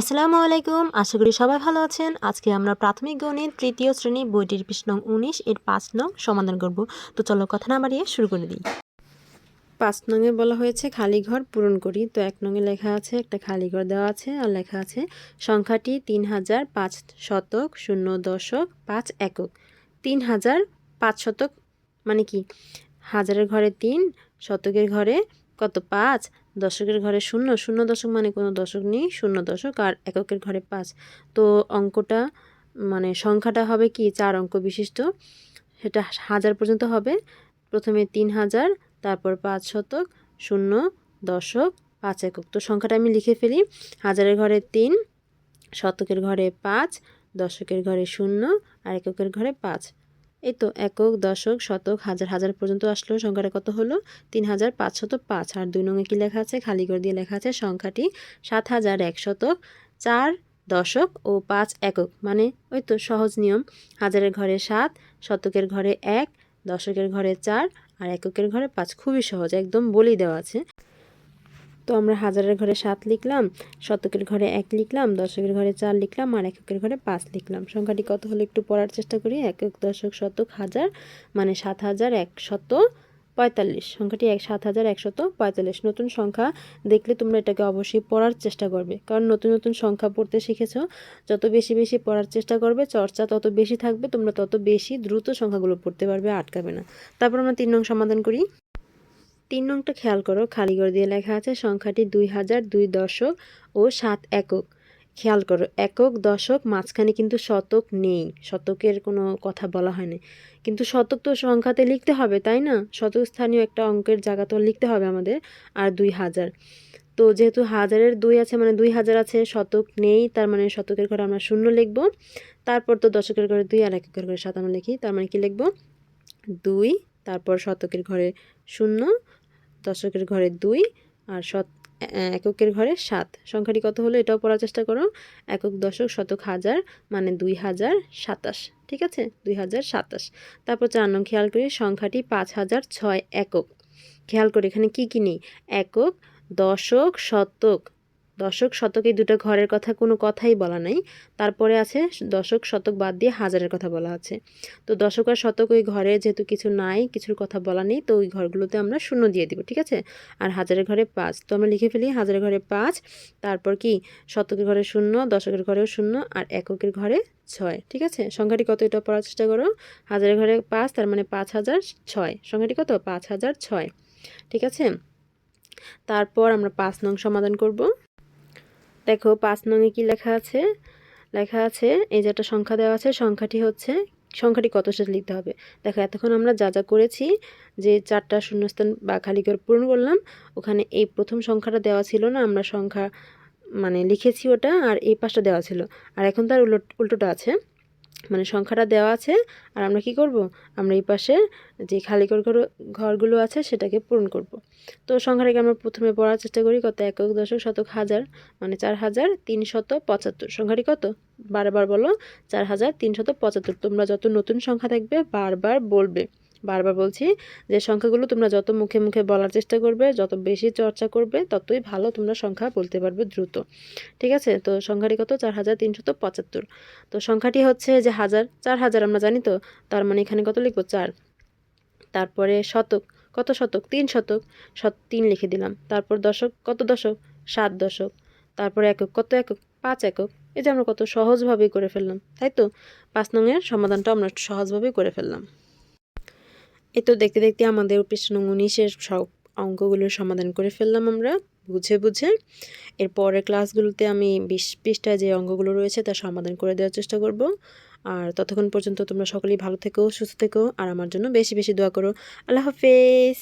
আসসালামু আলাইকুম, আশা করি সবাই ভালো আছেন। আজকে আমরা প্রাথমিক গণিত তৃতীয় শ্রেণি বইটির পৃষ্ঠ নং উনিশ, এর পাঁচ নং সমাধান করব। তো চলো কথা না বাড়িয়ে শুরু করে দিই। পাঁচ নঙে বলা হয়েছে খালি ঘর পূরণ করি। তো এক নঙে লেখা আছে, একটা খালি ঘর দেওয়া আছে আর লেখা আছে, সংখ্যাটি তিন হাজার পাঁচ শতক শূন্য দশক পাঁচ একক। তিন হাজার পাঁচ শতক মানে কি? হাজারের ঘরে তিন, শতকের ঘরে কত? পাঁচ। দশকের ঘরে শূন্য শূন্য দশক মানে কোনো দশক নেই, শূন্য দশক আর এককের ঘরে পাঁচ। তো অঙ্কটা মানে সংখ্যাটা হবে কি? চার অঙ্ক বিশিষ্ট। সেটা হাজার পর্যন্ত হবে। প্রথমে তিন হাজার, তারপর পাঁচ শতক, শূন্য দশক, পাঁচ একক। তো সংখ্যাটা আমি লিখে ফেলি। হাজারের ঘরে তিন, শতকের ঘরে পাঁচ, দশকের ঘরে শূন্য আর এককের ঘরে পাঁচ। এই তো একক, দশক, শতক, হাজার হাজার পর্যন্ত আসলো। সংখ্যাটা কত হলো? তিন হাজার পাঁচশত পাঁচ। আর দুই নঙে কী লেখা আছে? খালি করে দিয়ে লেখা আছে সংখ্যাটি সাত হাজার এক শতক, চার দশক ও পাঁচ একক। মানে ওই তো সহজ নিয়ম। হাজারের ঘরে সাত, শতকের ঘরে এক, দশকের ঘরে চার, আর এককের ঘরে পাঁচ। খুবই সহজ, একদম বলেই দেওয়া আছে। তো আমরা হাজারের ঘরে সাত লিখলাম, শতকের ঘরে এক লিখলাম, দশকের ঘরে চার লিখলাম আর এককের ঘরে পাঁচ লিখলাম। সংখ্যাটি কত হলো একটু পড়ার চেষ্টা করি। একক, দশক, শতক, হাজার মানে সাত হাজার একশত পঁয়তাল্লিশ। সংখ্যাটি এক, সাত হাজার একশত পঁয়তাল্লিশ। নতুন সংখ্যা দেখলে তোমরা এটাকে অবশ্যই পড়ার চেষ্টা করবে। কারণ নতুন নতুন সংখ্যা পড়তে শিখেছো, যত বেশি বেশি পড়ার চেষ্টা করবে, চর্চা তত বেশি থাকবে, তোমরা তত বেশি দ্রুত সংখ্যাগুলো পড়তে পারবে, আটকাবে না। তারপর আমরা তিন নং সমাধান করি। তিন নংটা খেয়াল করো, খালি করে দিয়ে লেখা আছে, সংখ্যাটি দুই হাজার দুই দশক ও সাত একক। খেয়াল করো, একক দশক মাঝখানে কিন্তু শতক নেই, শতকের কোনো কথা বলা হয়নি কিন্তু শতক তো সংখ্যাতে লিখতে হবে, তাই না? শতক স্থানীয় একটা অঙ্কের জায়গা তো লিখতে হবে আমাদের, আর দুই হাজার। তো যেহেতু হাজারের দুই আছে মানে দুই হাজার আছে, শতক নেই, তার মানে শতকের ঘরে আমরা শূন্য লিখব। তারপর তো দশকের ঘরে দুই আর এককের ঘরে সাতান্ন লিখি, তার মানে কি লিখব? দুই, তারপর শতকের ঘরে শূন্য দশকের ঘরে দুই আর শত এককের ঘরে সাত। সংখ্যাটি কত হলো এটাও পড়ার চেষ্টা করো। একক দশক, শতক হাজার মানে দুই হাজার সাতাশ। ঠিক আছে? দুই হাজার সাতাশ। তারপর চার নং খেয়াল করি, সংখ্যাটি পাঁচ হাজার ছয় একক। খেয়াল করি, এখানে কি কী নেই? একক, দশক, শতক দশক শতক দুটো ঘরের কথা কোনো কথাই বলা নাই। তারপরে আছে দশক শতক বাদ দিয়ে হাজারের কথা বলা আছে। তো দশক আর শতক ওই ঘরে যেহেতু কিছু নাই, কিছুর কথা বলা নেই, তো ওই ঘরগুলোতে আমরা শূন্য দিয়ে দিব, ঠিক আছে? আর হাজারের ঘরে পাঁচ, তো আমরা লিখে ফেলি হাজারের ঘরে পাঁচ, তারপর কি? শতকের ঘরে শূন্য, দশকের ঘরেও শূন্য, আর এককের ঘরে ছয়, ঠিক আছে? সংখ্যাটি কত এটা পড়ার চেষ্টা করো। হাজারের ঘরে পাঁচ, তার মানে পাঁচ হাজার ছয়, সংখ্যাটি কত? পাঁচ হাজার ছয়, ঠিক আছে? তারপর আমরা পাঁচ নং সমাধান করব। দেখো পাঁচ নঙে কি লেখা আছে? লেখা আছে, এই যে একটা সংখ্যা দেওয়া আছে, সংখ্যাটি হচ্ছে, সংখ্যাটি কত সাথে লিখতে হবে। দেখো এতক্ষণ আমরা যা যা করেছি, যে চারটা শূন্যস্থান বা খালি করে পূরণ করলাম, ওখানে এই প্রথম সংখ্যাটা দেওয়া ছিল না, আমরা সংখ্যা মানে লিখেছি ওটা, আর এই পাশটা দেওয়া ছিল। আর এখন তার উল্টো, উল্টোটা আছে। মানে সংখ্যাটা দেওয়া আছে, আর আমরা কি করব? আমরা এই পাশে যে খালি ঘর, ঘরগুলো আছে সেটাকে পূরণ করব। তো সংখ্যাটাকে আমরা প্রথমে পড়ার চেষ্টা করি কত? একক, দশক, শতক, হাজার মানে চার হাজার তিনশত পঁচাত্তর। সংখ্যাটি কত? বারবার বলো, চার হাজার তিনশত পঁচাত্তর। তোমরা যত নতুন সংখ্যা থাকবে বারবার বলবে। বারবার বলছি যে সংখ্যাগুলো তোমরা যত মুখে মুখে বলার চেষ্টা করবে, যত বেশি চর্চা করবে, ততই ভালো তোমরা সংখ্যা বলতে পারবে দ্রুত। ঠিক আছে? তো সংখ্যাটি কত? চার হাজার তিনশত পঁচাত্তর। তো সংখ্যাটি হচ্ছে যে হাজার, চার হাজার আমরা জানি তো, তার মানে এখানে কত লিখব? চার। তারপরে শতক, কত শতক? তিন শতক। শত, তিন লিখে দিলাম। তারপর দশক, কত দশক? সাত দশক। তারপর একক, কত একক? পাঁচ একক। এই যে আমরা কত সহজভাবেই করে ফেললাম, তাই তো? পাঁচ নংয়ের সমাধানটা আমরা সহজভাবেই করে ফেললাম। এই তো দেখতে দেখতে আমাদের পৃষ্ঠ উনিশের সব অঙ্কগুলো সমাধান করে ফেললাম আমরা, বুঝে বুঝে। এর পরের ক্লাসগুলোতে আমি বিশ পৃষ্ঠায় যে অঙ্কগুলো রয়েছে তার সমাধান করে দেওয়ার চেষ্টা করব। আর ততক্ষণ পর্যন্ত তোমরা সকলেই ভালো থেকো, সুস্থ থেকো, আর আমার জন্য বেশি বেশি দোয়া করো। আল্লাহ হাফেজ!